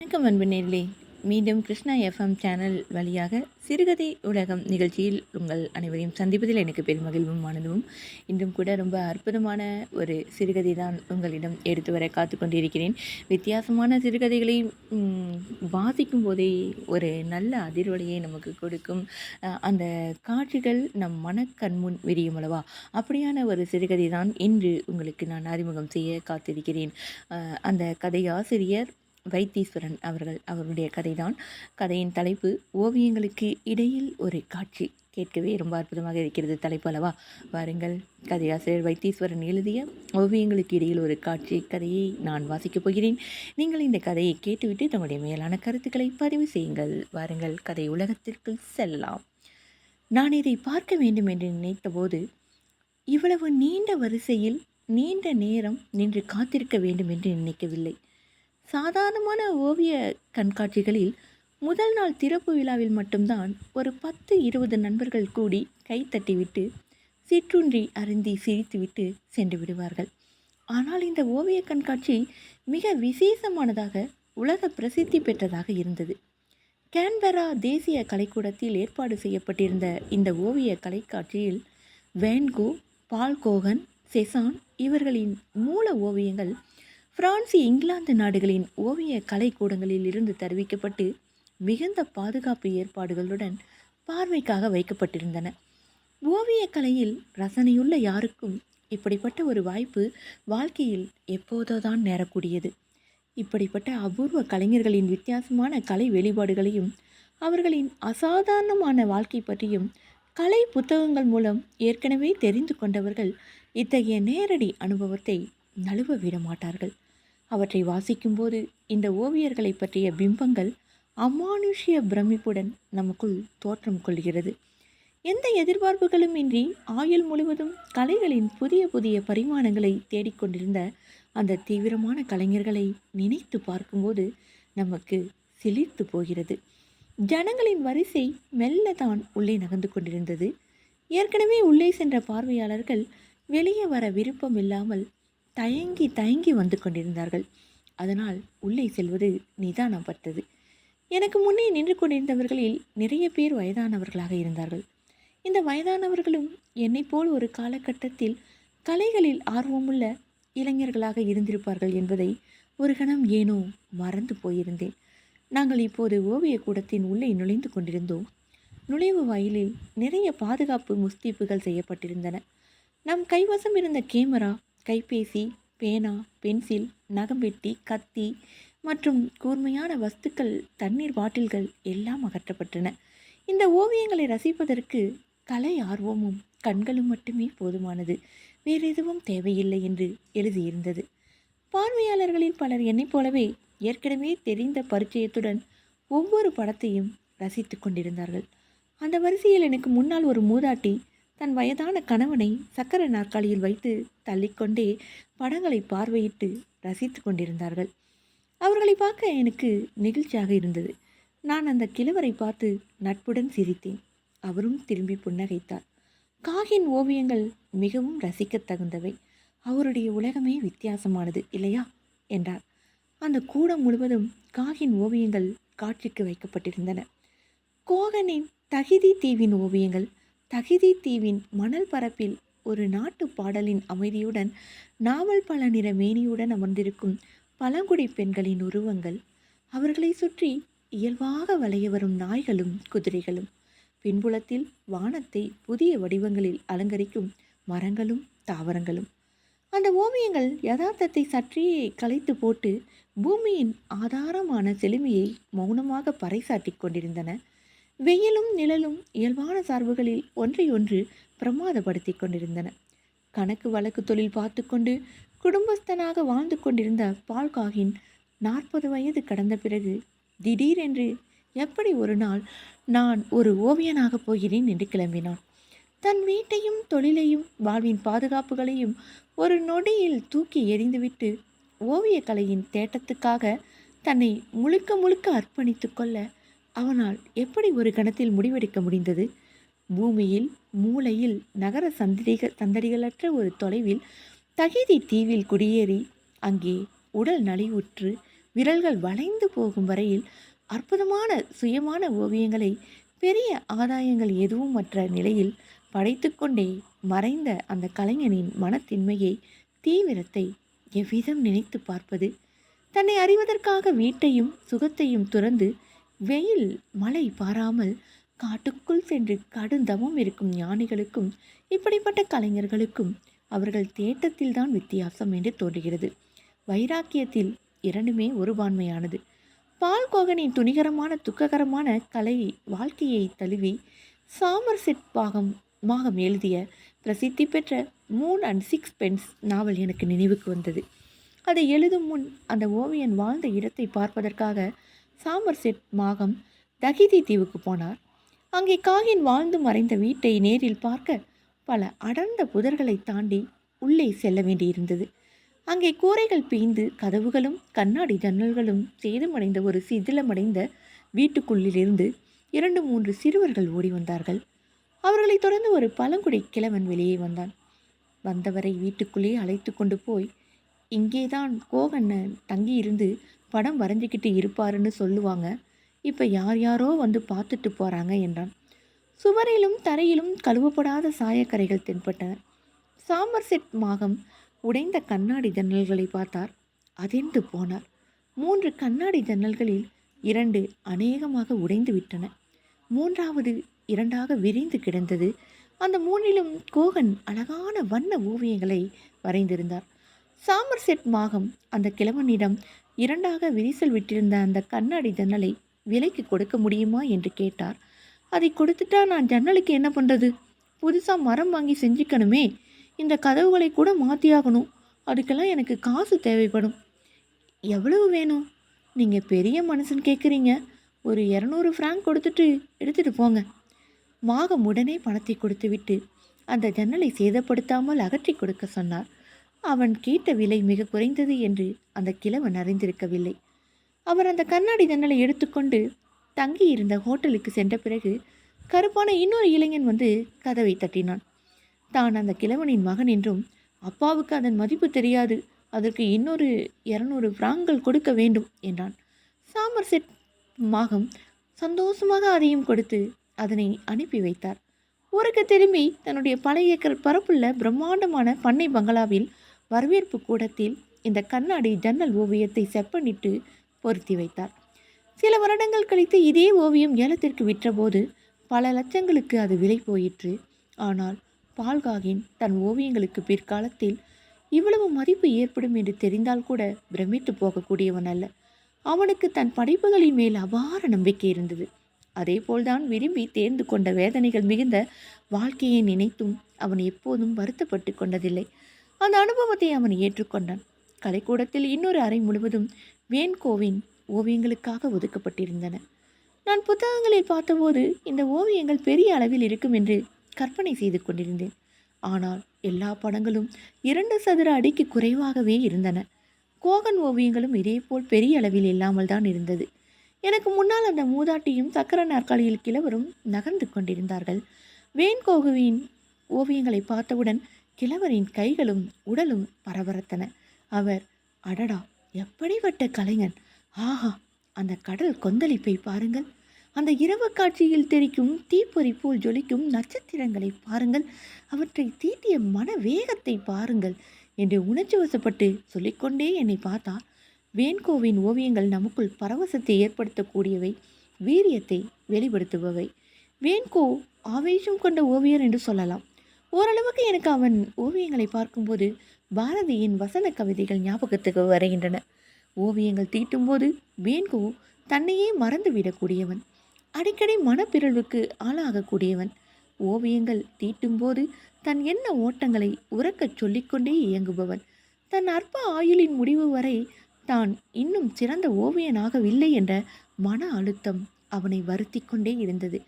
வணக்கம் அன்பு நேர்களே. மீண்டும் கிருஷ்ணா எஃப்எம் சேனல் வழியாக சிறுகதை உலகம் நிகழ்ச்சியில் உங்கள் அனைவரையும் சந்திப்பதில் எனக்கு பெரும் மகிழ்வும் ஆனதும் இன்றும் கூட ரொம்ப அற்புதமான ஒரு சிறுகதை தான் உங்களிடம் எடுத்து வர காத்து கொண்டிருக்கிறேன். வித்தியாசமான சிறுகதைகளை வாசிக்கும் போதே ஒரு நல்ல அதிர்வலையை நமக்கு கொடுக்கும் அந்த காட்சிகள் நம் மனக்கண்முன் விரியும் அல்லவா? அப்படியான ஒரு சிறுகதை தான் இன்று உங்களுக்கு நான் அறிமுகம் செய்ய காத்திருக்கிறேன். அந்த கதை ஆசிரியர் வைத்தீஸ்வரன் அவர்கள் அவருடைய கதைதான். கதையின் தலைப்பு ஓவியங்களுக்கு இடையில் ஒரு காட்சி. கேட்கவே ரொம்ப அற்புதமாக இருக்கிறது தலைப்பு அல்லவா? வாருங்கள் கதையாசிரியர் வைத்தீஸ்வரன் எழுதிய ஓவியங்களுக்கு இடையில் ஒரு காட்சி கதையை நான் வாசிக்கப் போகிறேன். நீங்கள் இந்த கதையை கேட்டுவிட்டு தங்களுடைய மேலான கருத்துக்களை பதிவு செய்யுங்கள். வாருங்கள் கதை உலகத்திற்குள் செல்லலாம். நான் இதை பார்க்க வேண்டும் என்று நினைத்தபோது இவ்வளவு நீண்ட வரிசையில் நீண்ட நேரம் நின்று காத்திருக்க வேண்டும் என்று நினைக்கவில்லை. சாதாரணமான ஓவிய கண்காட்சிகளில் முதல் நாள் திறப்பு விழாவில் மட்டும்தான் ஒரு பத்து இருபது நண்பர்கள் கூடி கை தட்டிவிட்டு சிற்றுண்டி அருந்தி சிரித்துவிட்டு சென்று விடுவார்கள். ஆனால் இந்த ஓவிய கண்காட்சி மிக விசேஷமானதாக உலக பிரசித்தி பெற்றதாக இருந்தது. கேன்பெரா தேசிய கலைக்கூடத்தில் ஏற்பாடு செய்யப்பட்டிருந்த இந்த ஓவிய கலைக்காட்சியில் வேன்கோ பால்கோகன் செசான் இவர்களின் மூல ஓவியங்கள் பிரான்சி இங்கிலாந்து நாடுகளின் ஓவிய கலைக்கூடங்களில் இருந்து தருவிக்கப்பட்டு மிகுந்த பாதுகாப்பு ஏற்பாடுகளுடன் பார்வைக்காக வைக்கப்பட்டிருந்தன. ஓவியக் கலையில் ரசனையுள்ள யாருக்கும் இப்படிப்பட்ட ஒரு வாய்ப்பு வாழ்க்கையில் எப்போதோதான் நேரக்கூடியது. இப்படிப்பட்ட அபூர்வ கலைஞர்களின் வித்தியாசமான கலை வெளிப்பாடுகளையும் அவர்களின் அசாதாரணமான வாழ்க்கை பற்றியும் கலை புத்தகங்கள் மூலம் ஏற்கனவே தெரிந்து கொண்டவர்கள் இத்தகைய நேரடி அனுபவத்தை நழுவ விட மாட்டார்கள் அவற்றை வாசிக்கும்போது இந்த ஓவியர்களை பற்றிய பிம்பங்கள் அமானுஷ்ய பிரமிப்புடன் நமக்குள் தோற்றம் கொள்கிறது. எந்த எதிர்பார்ப்புகளும் இன்றி ஆயுள் முழுவதும் கலைகளின் புதிய புதிய பரிமாணங்களை தேடிக்கொண்டிருந்த அந்த தீவிரமான கலைஞர்களை நினைத்து பார்க்கும்போது நமக்கு சிலிர்த்து போகிறது. ஜனங்களின் வரிசை மெல்ல தான் உள்ளே நகர்ந்து கொண்டிருந்தது. ஏற்கனவே உள்ளே சென்ற பார்வையாளர்கள் வெளியே வர விருப்பம் இல்லாமல் தயங்கி தயங்கி வந்து கொண்டிருந்தார்கள். அதனால் உள்ளே செல்வது நிதானப்பட்டது. எனக்கு முன்னே நின்று கொண்டிருந்தவர்களில் நிறைய பேர் வயதானவர்களாக இருந்தார்கள். இந்த வயதானவர்களும் என்னை போல் ஒரு காலகட்டத்தில் கலைகளில் ஆர்வமுள்ள இளைஞர்களாக இருந்திருப்பார்கள் என்பதை ஒரு கணம் ஏனோ மறந்து போயிருந்தேன். நாங்கள் இப்போது ஓவிய கூடத்தின் உள்ளே நுழைந்து கொண்டிருந்தோம். நுழைவு வாயிலில் நிறைய பாதுகாப்பு முஸ்தீப்புகள் செய்யப்பட்டிருந்தன. நம் கைவசம் இருந்த கேமரா கைபேசி பேனா பென்சில் நகம்பெட்டி கத்தி மற்றும் கூர்மையான வஸ்துக்கள் தண்ணீர் பாட்டில்கள் எல்லாம் அகற்றப்பட்டன. இந்த ஓவியங்களை ரசிப்பதற்கு கலை ஆர்வமும் கண்களும் மட்டுமே போதுமானது. வேறு எதுவும் தேவையில்லை என்று எழுதியிருந்தது. பார்வையாளர்களில் பலர் என்னைப் போலவே ஏற்கனவே தெரிந்த பரிச்சயத்துடன் ஒவ்வொரு படத்தையும் ரசித்து கொண்டிருந்தார்கள். அந்த வரிசையில் எனக்கு முன்னால் ஒரு மூதாட்டி தன் வயதான கணவனை சக்கர நாற்காலியில் வைத்து தள்ளிக்கொண்டே படங்களை பார்வையிட்டு ரசித்து கொண்டிருந்தார்கள். அவர்களை பார்க்க எனக்கு நெகிழ்ச்சியாக இருந்தது. நான் அந்த கிழவரை பார்த்து நட்புடன் சிரித்தேன். அவரும் திரும்பி புன்னகைத்தார். காகின் ஓவியங்கள் மிகவும் ரசிக்கத் தகுந்தவை. அவருடைய உலகமே வித்தியாசமானது இல்லையா? என்றார். அந்த கூடம் முழுவதும் காகின் ஓவியங்கள் காட்சிக்கு வைக்கப்பட்டிருந்தன. கோகனின் தகிதி தீவின் ஓவியங்கள் தகிதி தீவின் மணல் பரப்பில் ஒரு நாட்டு பாடலின் அமைதியுடன் நாவல் பல நிற மேனியுடன் அமர்ந்திருக்கும் பழங்குடி பெண்களின் உருவங்கள். அவர்களை சுற்றி இயல்பாக வளைய வரும் நாய்களும் குதிரைகளும். பின்புலத்தில் வானத்தை புதிய வடிவங்களில் அலங்கரிக்கும் மரங்களும் தாவரங்களும். அந்த ஓவியங்கள் யதார்த்தத்தை சற்றே கலைத்து போட்டு பூமியின் ஆதாரமான செழுமையை மௌனமாக பறைசாட்டி கொண்டிருந்தன. வெயிலும் நிழலும் இயல்பான சார்புகளில் ஒன்றையொன்று பிரமாதப்படுத்தி கொண்டிருந்தன. கணக்கு வழக்கு தொழில் பார்த்து கொண்டு குடும்பஸ்தனாக வாழ்ந்து கொண்டிருந்த பால்காகின் நாற்பது வயது கடந்த பிறகு திடீரென்று எப்படி ஒரு நாள் நான் ஒரு ஓவியனாக போகிறேன் என்று கிளம்பினான். தன் வீட்டையும் தொழிலையும் வாழ்வின் பாதுகாப்புகளையும் ஒரு நொடியில் தூக்கி எறிந்துவிட்டு ஓவியக்கலையின் தேட்டத்துக்காக தன்னை முழுக்க முழுக்க அர்ப்பணித்து கொள்ள அவனால் எப்படி ஒரு கணத்தில் முடிவெடுக்க முடிந்தது? பூமியில் மூலையில் நகர சந்தடிகள் சந்தடிகளற்ற ஒரு தொலைவில் தகிதி தீவில் குடியேறி அங்கே உடல் நலிவுற்று விரல்கள் வளைந்து போகும் வரையில் அற்புதமான சுயமான ஓவியங்களை பெரிய ஆதாயங்கள் எதுவும் மற்ற நிலையில் படைத்துக்கொண்டே மறைந்த அந்த கலைஞனின் மனத்தின்மையை தீவிரத்தை எவ்விதம் நினைத்து பார்ப்பது? தன்னை அறிவதற்காக வீட்டையும் சுகத்தையும் துறந்து வெயில் மழை பாராமல் காட்டுக்குள் சென்று கடுந்தவம் இருக்கும் ஞானிகளுக்கும் இப்படிப்பட்ட கலைஞர்களுக்கும் அவர்கள் தேட்டத்தில்தான் வித்தியாசம் என்று தோன்றுகிறது. வைராக்கியத்தில் இரண்டுமே ஒருபான்மையானது பால்கோகனின் துணிகரமான துக்ககரமான கலை வாழ்க்கையை தழுவி சாமர்செட் பாகம் மாகம் எழுதிய பிரசித்தி பெற்ற மூன் அண்ட் சிக்ஸ் பென்ஸ் நாவல் எனக்கு நினைவுக்கு வந்தது. அதை எழுதும் முன் அந்த ஓவியன் வாழ்ந்த இடத்தை பார்ப்பதற்காக சாமர்செட் மாகம் தகிதி தீவுக்கு போனார். அங்கே காகின் வாழ்ந்து மறைந்த வீட்டை நேரில் பார்க்க பல அடர்ந்த புதர்களை தாண்டி உள்ளே செல்ல வேண்டியிருந்தது. அங்கே கூரைகள் பீய்ந்து கதவுகளும் கண்ணாடி ஜன்னல்களும் சேதமடைந்த ஒரு சிதிலமடைந்த வீட்டுக்குள்ளிலிருந்து இரண்டு மூன்று சிறுவர்கள் ஓடி வந்தார்கள். அவர்களை தொடர்ந்து ஒரு பழங்குடி கிழவன் வெளியே வந்தான். வந்தவரை வீட்டுக்குள்ளே அழைத்து கொண்டு போய் இங்கேதான் கோகண்ணன் தங்கியிருந்து படம் வரைஞ்சிக்கிட்டு இருப்பாருன்னு சொல்லுவாங்க. இப்போ யார் யாரோ வந்து பார்த்துட்டு போகிறாங்க என்றான். சுவரிலும் தரையிலும் கழுவப்படாத சாயக்கரைகள் தென்பட்டன. சாமர்செட் மாகம் உடைந்த கண்ணாடி ஜன்னல்களை பார்த்தார். அதிர்ந்து போனார். மூன்று கண்ணாடி ஜன்னல்களில் இரண்டு அநேகமாக உடைந்து விட்டன. மூன்றாவது இரண்டாக விரிந்து கிடந்தது. அந்த மூன்றிலும் கோகன் அழகான வண்ண ஓவியங்களை வரைந்திருந்தார். சாமர்செட் மாகம் அந்த கிழவனிடம் இரண்டாக விரிசல் விட்டிருந்த அந்த கண்ணாடி ஜன்னலை விலைக்கு கொடுக்க முடியுமா என்று கேட்டார். அதை கொடுத்துட்டா நான் ஜன்னலுக்கு என்ன பண்ணுறது புதுசாக மரம் வாங்கி செஞ்சுக்கணுமே. இந்த கதவுகளை கூட மாற்றியாகணும் அதுக்கெல்லாம் எனக்கு காசு தேவைப்படும். எவ்வளவு வேணும்? நீங்கள் பெரிய மனுஷன் கேட்குறீங்க ஒரு இரநூறு ஃப்ராங்க் கொடுத்துட்டு எடுத்துகிட்டு போங்க. மாகம் உடனே பணத்தை கொடுத்துவிட்டு அந்த ஜன்னலை சேதப்படுத்தாமல் அகற்றி கொடுக்க சொன்னார். அவன் கேட்ட விலை மிக குறைந்தது என்று அந்த கிழவன் அறிந்திருக்கவில்லை. அவர் அந்த கண்ணாடி ஜன்னலை எடுத்துக்கொண்டு தங்கி இருந்த ஹோட்டலுக்கு சென்ற பிறகு கருப்பான இன்னொரு இளைஞன் வந்து கதவை தட்டினான். தான் அந்த கிழவனின் மகன் என்றும் அப்பாவுக்கு அதன் மதிப்பு தெரியாது. அதற்கு இன்னொரு இரநூறு பிராங்கள் கொடுக்க வேண்டும் என்றான். சாமர்செட் மாகம் சந்தோஷமாக அதையும் கொடுத்து அதனை அனுப்பி வைத்தார். ஊருக்கு திரும்பி தன்னுடைய பல ஏக்கர் பரப்புள்ள பிரம்மாண்டமான பண்ணை பங்களாவில் வரவேற்பு கூடத்தில் இந்த கண்ணாடி ஜன்னல் ஓவியத்தை செப்பனிட்டு பொருத்தி வைத்தார். சில வருடங்கள் கழித்து இதே ஓவியம் ஏலத்திற்கு விற்றபோது பல லட்சங்களுக்கு அது விலை போயிற்று. ஆனால் பால்காகின் தன் ஓவியங்களுக்கு பிற்காலத்தில் இவ்வளவு மதிப்பு ஏற்படும் என்று தெரிந்தால் கூட பிரமித்து போகக்கூடியவன் அல்ல. அவனுக்கு தன் படைப்புகளின் மேல் அபார நம்பிக்கை இருந்தது. அதேபோல்தான் விரும்பி தேர்ந்து கொண்ட வேதனைகள் மிகுந்த வாழ்க்கையை நினைத்தும் அவன் எப்போதும் வருத்தப்பட்டு கொண்டதில்லை. அந்த அனுபவத்தை அவன் ஏற்றுக்கொண்டான். கலைக்கூடத்தில் இன்னொரு அறை முழுவதும் வேன்கோவின் ஓவியங்களுக்காக ஒதுக்கப்பட்டிருந்தன. நான் புத்தகங்களில் பார்த்தபோது இந்த ஓவியங்கள் பெரிய அளவில் இருக்கும் என்று கற்பனை செய்து கொண்டிருந்தேன். ஆனால் எல்லா படங்களும் இரண்டு சதுர அடிக்கு குறைவாகவே இருந்தன. கோகன் ஓவியங்களும் இதேபோல் பெரிய அளவில் இல்லாமல் தான் இருந்தது. எனக்கு முன்னால் அந்த மூதாட்டியும் சக்கர நாற்காலியில் கிழவரும் நகர்ந்து கொண்டிருந்தார்கள். வேன்கோகுவின் ஓவியங்களை பார்த்தவுடன் கிழவரின் கைகளும் உடலும் பரபரத்தன. அவர் அடடா எப்படிப்பட்ட கலைஞன்? ஆஹா அந்த கடல் கொந்தளிப்பை பாருங்கள். அந்த இரவு காட்சியில் தெரிக்கும் தீப்பொறி போல் ஜொலிக்கும் நட்சத்திரங்களை பாருங்கள். அவற்றை தீட்டிய மன வேகத்தை பாருங்கள் என்று உணர்ச்சி வசப்பட்டு சொல்லிக்கொண்டே என்னை பார்த்தா வேன்கோவின் ஓவியங்கள் நமக்குள் பரவசத்தை ஏற்படுத்தக்கூடியவை வீரியத்தை வெளிப்படுத்துபவை. வேன்கோ ஆவேசம் கொண்ட ஓவியர் என்று சொல்லலாம். ஓரளவுக்கு எனக்கு அவன் ஓவியங்களை பார்க்கும்போது பாரதியின் வசன கவிதைகள் ஞாபகத்துக்கு வருகின்றன. ஓவியங்கள் தீட்டும்போது வேன்கோ தன்னையே மறந்துவிடக்கூடியவன். அடிக்கடி மனப்பிறழ்வுக்கு ஆளாகக்கூடியவன். ஓவியங்கள் தீட்டும்போது தன் என்ன ஓட்டங்களை உறக்கச் சொல்லிக்கொண்டே இயங்குபவன். தன் அற்ப ஆயுளின் முடிவு வரை தான் இன்னும் சிறந்த ஓவியனாகவில்லை என்ற மன அழுத்தம் அவனை வருத்தி கொண்டே இருந்தது.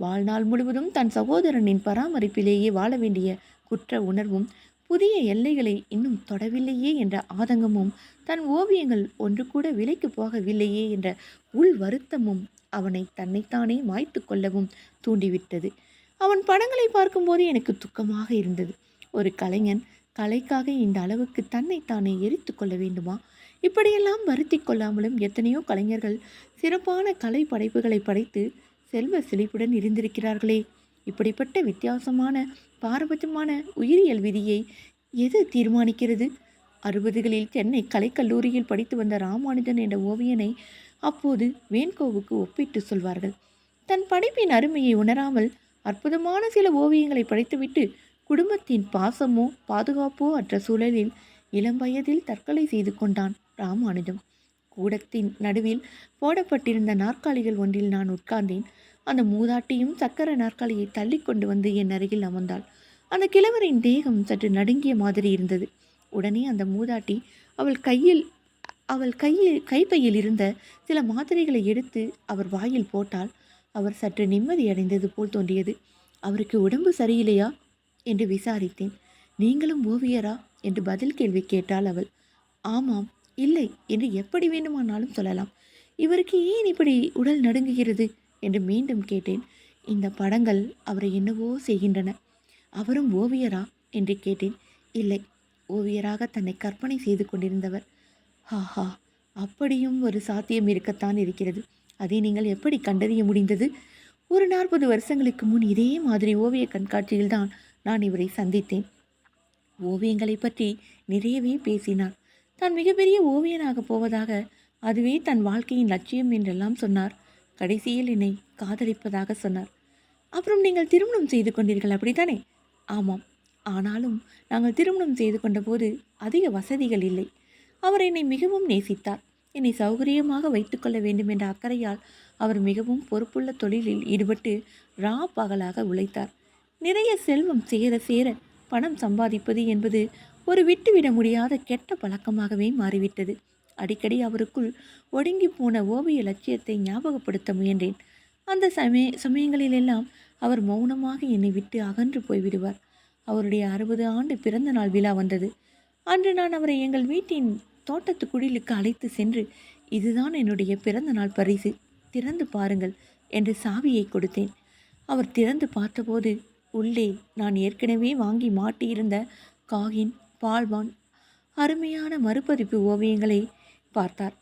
வாழ்நாள் முழுவதும் தன் சகோதரனின் பராமரிப்பிலேயே வாழ வேண்டிய குற்ற உணர்வும் புதிய எல்லைகளை இன்னும் தொடவில்லையே என்ற ஆதங்கமும் தன் ஓவியங்கள் ஒன்று கூட விலைக்கு போகவில்லையே என்ற உள் வருத்தமும் அவனை தன்னைத்தானே மாய்த்து கொள்ளவும் தூண்டிவிட்டது. அவன் படங்களை பார்க்கும்போது எனக்கு துக்கமாக இருந்தது. ஒரு கலைஞன் கலைக்காக இந்த அளவுக்கு தன்னைத்தானே எரித்து கொள்ள வேண்டுமா? இப்படியெல்லாம் வருத்தி கொள்ளாமலும் எத்தனையோ கலைஞர்கள் சிறப்பான கலை படைப்புகளை படைத்து செல்வ செழிப்புடன் இருந்திருக்கிறார்களே. இப்படிப்பட்ட வித்தியாசமான பாரபட்சமான உயிரியல் விதியை எது தீர்மானிக்கிறது? அறுபதுகளில் சென்னை கலைக்கல்லூரியில் படித்து வந்த ராமானுஜன் என்ற ஓவியனை அப்போது வேண்கோவுக்கு ஒப்பிட்டு சொல்வார்கள். தன் படைப்பின் அருமையை உணராமல் அற்புதமான சில ஓவியங்களை படைத்துவிட்டு குடும்பத்தின் பாசமோ பாதுகாப்போ அற்ற சூழலில் இளம் வயதில் தற்கொலை செய்து கொண்டான் ராமானுஜம். கூடத்தின் நடுவில் போடப்பட்டிருந்த நாற்காலிகள் ஒன்றில் நான் உட்கார்ந்தேன். அந்த மூதாட்டியும் சக்கர நாற்காலியை தள்ளி கொண்டு வந்து என் அருகில் அமர்ந்தாள். அந்த கிழவரின் தேகம் சற்று நடுங்கிய மாதிரி இருந்தது. உடனே அந்த மூதாட்டி அவள் கையில் அவள் கையில் கைப்பையில் இருந்த சில மாத்திரைகளை எடுத்து அவர் வாயில் போட்டால் அவர் சற்று நிம்மதி அடைந்தது போல் தோன்றியது. அவருக்கு உடம்பு சரியில்லையா? என்று விசாரித்தேன். நீங்களும் ஓவியரா? என்று பதில் கேள்வி கேட்டாள் அவள். ஆமாம் இல்லை என்று எப்படி வேண்டுமானாலும் சொல்லலாம். இவருக்கு ஏன் இப்படி உடல் நடுங்குகிறது என்று மீண்டும் கேட்டேன். இந்த படங்கள் அவரை என்னவோ செய்கின்றன. அவரும் ஓவியரா? என்று கேட்டேன். இல்லை ஓவியராக தன்னை கற்பனை செய்து கொண்டிருந்தவர். ஹாஹா அப்படியும் ஒரு சாத்தியம் இருக்கத்தான் இருக்கிறது. அதை நீங்கள் எப்படி கண்டறிய முடிந்தது? ஒரு நாற்பது வருஷங்களுக்கு முன் இதே மாதிரி ஓவிய கண்காட்சியில்தான் நான் இவரை சந்தித்தேன். ஓவியங்களை பற்றி நிறையவே பேசினார். தான் மிகப்பெரிய ஓவியனாக போவதாக அதுவே தன் வாழ்க்கையின் லட்சியம் என்றெல்லாம் சொன்னார். கடைசியில் என்னை காதலிப்பதாக சொன்னார். அப்புறம் நீங்கள் திருமணம் செய்து கொண்டீர்கள் அப்படித்தானே? ஆமாம். ஆனாலும் நாங்கள் திருமணம் செய்து கொண்டபோது அதிக வசதிகள் இல்லை. அவர் என்னை மிகவும் நேசித்தார். என்னை சௌகரியமாக வைத்துக்கொள்ள வேண்டும் என்ற அக்கறையால் அவர் மிகவும் பொறுப்புள்ள தொழிலில் ஈடுபட்டு ரா பகலாக உழைத்தார். நிறைய செல்வம் சேர சேர பணம் சம்பாதிப்பது என்பது ஒரு விட்டுவிட முடியாத கெட்ட பழக்கமாகவே மாறிவிட்டது. அடிக்கடி அவருக்குள் ஒடுங்கி போன ஓவிய லட்சியத்தை ஞாபகப்படுத்த முயன்றேன். அந்த சமய சமயங்களிலெல்லாம் அவர் மௌனமாக என்னை விட்டு அகன்று போய்விடுவார். அவருடைய அறுபது ஆண்டு பிறந்த நாள் விழா வந்தது. அன்று நான் அவரை எங்கள் வீட்டின் தோட்டத்து குடிலுக்கு அழைத்து சென்று இதுதான் என்னுடைய பிறந்த நாள் பரிசு திறந்து பாருங்கள் என்று சாவியை கொடுத்தேன். அவர் திறந்து பார்த்தபோது உள்ளே நான் ஏற்கனவே வாங்கி மாட்டியிருந்த காகின் பால்வான் அருமையான மறுபதிப்பு ஓவியங்களை பார்த்தார்.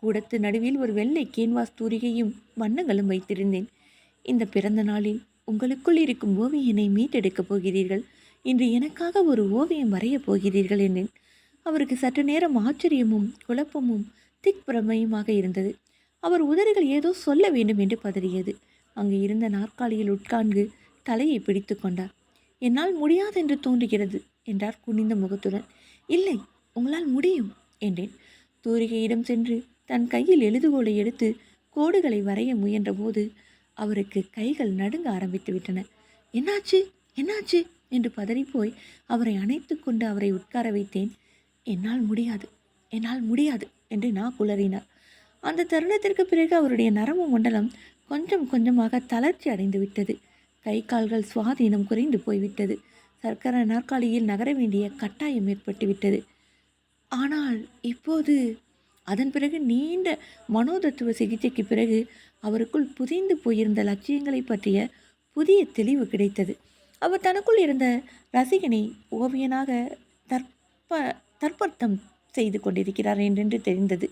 கூடத்து நடுவில் ஒரு வெள்ளை கேன்வாஸ் தூரிகையும் வண்ணங்களும் வைத்திருந்தேன். இந்த பிறந்த நாளில் உங்களுக்குள் இருக்கும் ஓவியனை மீட்டெடுக்கப் போகிறீர்கள். இன்று எனக்காக ஒரு ஓவியம் வரையப் போகிறீர்கள் என்றேன். அவருக்கு சற்று நேரம் ஆச்சரியமும் குழப்பமும் திக் பிரமையுமாக இருந்தது. அவர் உதடுகள் ஏதோ சொல்ல வேண்டும் என்று பதறியது. அங்கு இருந்த நாற்காலியில் உட்கார்ந்து தலையை பிடித்து கொண்டார். என்னால் முடியாது என்று தோன்றுகிறது. என்றார் குனிந்த முகத்துடன். இல்லை உங்களால் முடியும் என்றேன். தூரிகையிடம் சென்று தன் கையில் எழுதுகோலை எடுத்து கோடுகளை வரைய முயன்றபோது அவருக்கு கைகள் நடுங்க ஆரம்பித்து விட்டன. என்னாச்சு? என்னாச்சு? என்று பதறிப்போய் அவரை அணைத்து கொண்டு அவரை உட்கார வைத்தேன். என்னால் முடியாது என்னால் முடியாது என்று நான் குளறினார். அந்த தருணத்திற்கு பிறகு அவருடைய நரம்பு மண்டலம் கொஞ்சம் கொஞ்சமாக தளர்ச்சி அடைந்து விட்டது. கை கால்கள் சுவாதீனம் குறைந்து போய்விட்டது. சர்க்கர நாற்காலியில் நகர வேண்டிய கட்டாயம் ஏற்பட்டுவிட்டது. ஆனால் இப்போது அதன் பிறகு நீண்ட மனோதத்துவ சிகிச்சைக்கு பிறகு அவருக்குள் புதைந்து போயிருந்த லட்சியங்களை பற்றிய புதிய தெளிவு கிடைத்தது. அவர் தனக்குள் இருந்த ரசிகனை ஓவியனாக தற்ப தற்பர்த்தம் செய்து கொண்டிருக்கிறார் என்றென்று தெரிந்தது.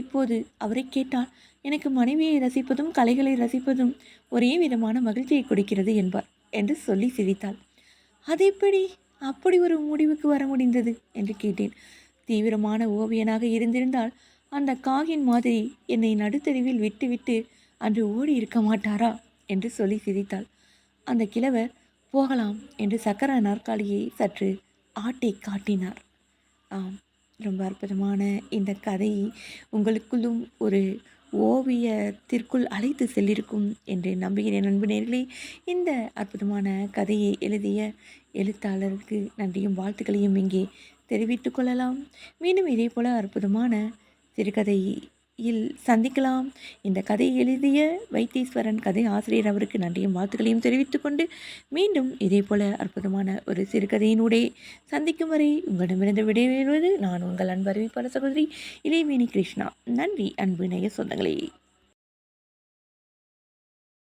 இப்போது அவரை கேட்டால் எனக்கு மனைவியை ரசிப்பதும் கலைகளை ரசிப்பதும் ஒரே விதமான மகிழ்ச்சியை கொடுக்கிறது என்பார் என்று சொல்லி சிரித்தாள். அது எப்படி அப்படி ஒரு முடிவுக்கு வர முடிந்தது? என்று கேட்டேன். தீவிரமான ஓவியனாக இருந்திருந்தால் அந்த காகின் மாதிரி என்னை நடுத்தெருவில் விட்டுவிட்டு அன்று ஓடி இருக்க மாட்டாரா? என்று சொல்லி சிரித்தாள். அந்த கிழவர் போகலாம் என்று சக்கர நாற்காலியை சற்று ஆட்டி காட்டினார். ஆம் ரொம்ப அற்புதமான இந்த கதை. உங்களுக்குள்ளும் ஒரு ஓவியத்திற்குள் அழைத்து செல்லிருக்கும் என்று நம்புகிறேன் நண்பு நேர்களே. இந்த அற்புதமான கதையை எழுதிய எழுத்தாளருக்கு நன்றியும் வாழ்த்துக்களையும் இங்கே தெரிவித்துக்கொள்ளலாம் மீண்டும் இதே போல அற்புதமான இல் சந்திக்கலாம். இந்த கதையை எழுதிய வைத்தீஸ்வரன் கதை ஆசிரியர் அவருக்கு நன்றியும் வாழ்த்துக்களையும் தெரிவித்துக்கொண்டு மீண்டும் இதே போல அற்புதமான ஒரு சிறுகதையினூடே சந்திக்கும் வரை உங்களிடமிருந்து விடைபெறுவது நான் உங்கள் அன்பு அறிவிப்பாளர் சகோதரி இளைவேணி கிருஷ்ணா. நன்றி அன்பு நேய சொந்தங்களே.